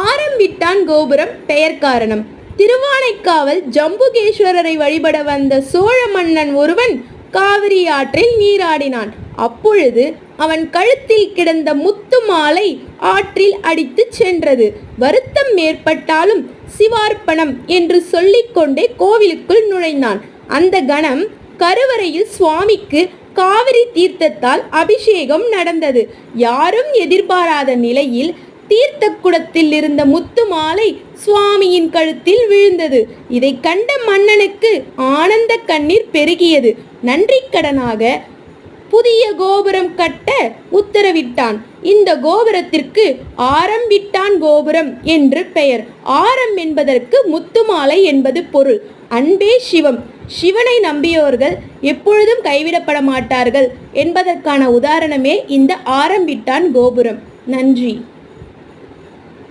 ஆரம்பித்தான் கோபுரம் பெயர் காரணம். திருவானைக்காவல் ஜம்புகேஸ்வரரை வழிபட வந்த சோழ மன்னன் ஒருவன் காவிரி ஆற்றில் நீராடினான். அப்பொழுது அவன் கழுத்தில் கிடந்த முத்து மாலை ஆற்றில் அடித்துச் சென்றது. வருத்தம் ஏற்பட்டாலும் சிவார்ப்பணம் என்று சொல்லிக்கொண்டே கோவிலுக்குள் நுழைந்தான். அந்த கணம் கருவறையில் சுவாமிக்கு காவிரி தீர்த்தத்தால் அபிஷேகம் நடந்தது. யாரும் எதிர்பாராத நிலையில் தீர்த்த குடத்தில் இருந்த முத்து மாலை சுவாமியின் கழுத்தில் விழுந்தது. இதை கண்ட மன்னனுக்கு ஆனந்த கண்ணீர் பெருகியது. நன்றிக்கடனாக புதிய கோபுரம் கட்ட உத்தரவிட்டான். இந்த கோபுரத்திற்கு ஆரம்பிட்டான் கோபுரம் என்று பெயர். ஆரம் என்பதற்கு முத்துமாலை என்பது பொருள். அன்பே சிவம். சிவனை நம்பியோர்கள் எப்பொழுதும் கைவிடப்பட மாட்டார்கள் என்பதற்கான உதாரணமே இந்த ஆரம்பிட்டான் கோபுரம். நன்றி.